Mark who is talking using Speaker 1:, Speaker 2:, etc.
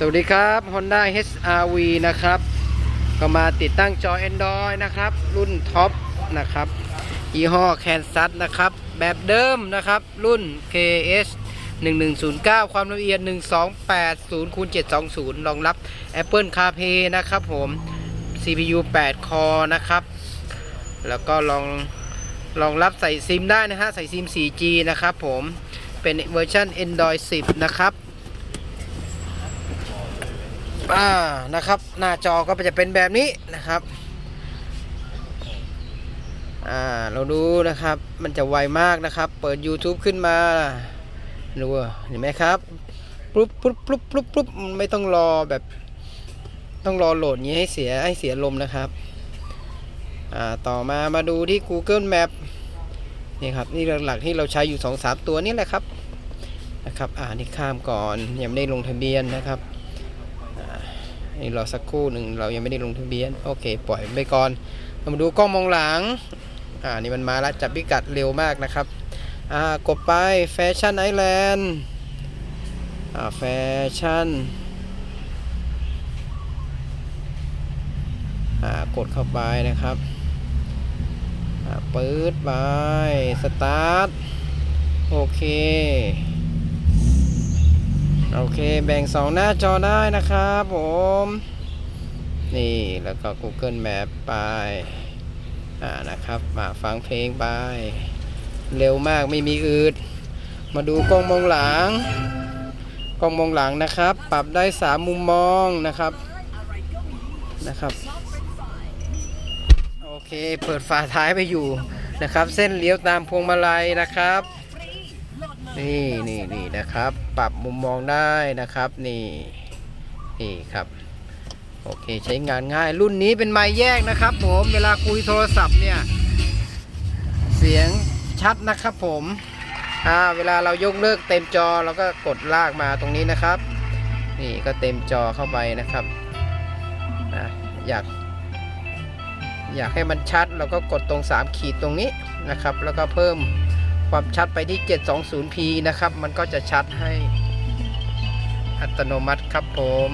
Speaker 1: สวัสดีครับ Honda HRV นะครับ ก็มาติดตั้งจอ Android นะครับ รุ่นท็อปนะครับยี่ห้อ Kansas นะครับ แบบเดิมนะครับ รุ่น KS 1109 ความละเอียด 1280คูณ720 รองรับ Apple CarPlay นะครับผม CPU 8 Core นะครับ แล้วก็รองรองรับใส่ซิมได้นะฮะ ใส่ซิม 4G นะครับผม เป็นเวอร์ชัน Android 10 นะครับ อ่านะครับ หน้าจอก็จะเป็นแบบนี้นะครับอ่าเราดูนะครับ มันจะไวมากนะครับ เปิด YouTube ขึ้นมาดูเห็นไหมครับปุ๊บปุ๊บปุ๊บปุ๊บปุ๊บไม่ต้องรอแบบต้องรอโหลดนี้ให้เสียให้เสียลมนะครับอ่าต่อมามาดูที่ Google Map นี่ครับนี่หลักๆที่เราใช้อยู่2-3ตัวนี่แหละครับนะครับอ่านี่ข้ามก่อนยังไม่ได้ลงทะเบียนนะครับ รอสักครู่หนึ่งเรายังไม่ได้ลงทะเบียน โอเค ปล่อยไปก่อน เรามาดูกล้องมองหลัง อ่า นี่มันมาแล้วจับพิกัดเร็วมากนะครับ อ่ากดไปแฟชั่นไอแลนด์ อ่า แฟชั่น อ่า กดเข้าไปนะครับ อ่า ปื๊ดไป สตาร์ท โอเค โอเคแบ่งสองหน้าจอได้นะครับผม นี่แล้วก็ Google Map ไป อ่านะครับ มาฟังเพลงไป เร็วมากไม่มีอืด มาดูกล้องมองหลัง กล้องมองหลังนะครับ ปรับได้ 3 มุมมองนะครับ นะครับ โอเค เปิดฝาท้ายไปอยู่นะครับ เส้นเลี้ยวตามพวงมาลัยนะครับ นี่นี่นี่นะครับ ปรับมุมมองได้นะครับ นี่นี่ครับโอเคใช้งานง่ายรุ่นนี้เป็นไม้แยกนะครับ ผมเวลาคุยโทรศัพท์เนี่ย เสียงชัดนะครับผมอ่าเวลาเรายกเลิกเต็มจอเราก็กดลากมาตรงนี้นะครับ นี่ก็เต็มจอเข้าไปนะครับอะอยาก อยากให้มันชัดเราก็กดตรง 3 ขีดตรงนี้นะครับ แล้วก็เพิ่ม ความชัดไปที่ 720p นะครับ มันก็จะชัดให้อัตโนมัติครับผม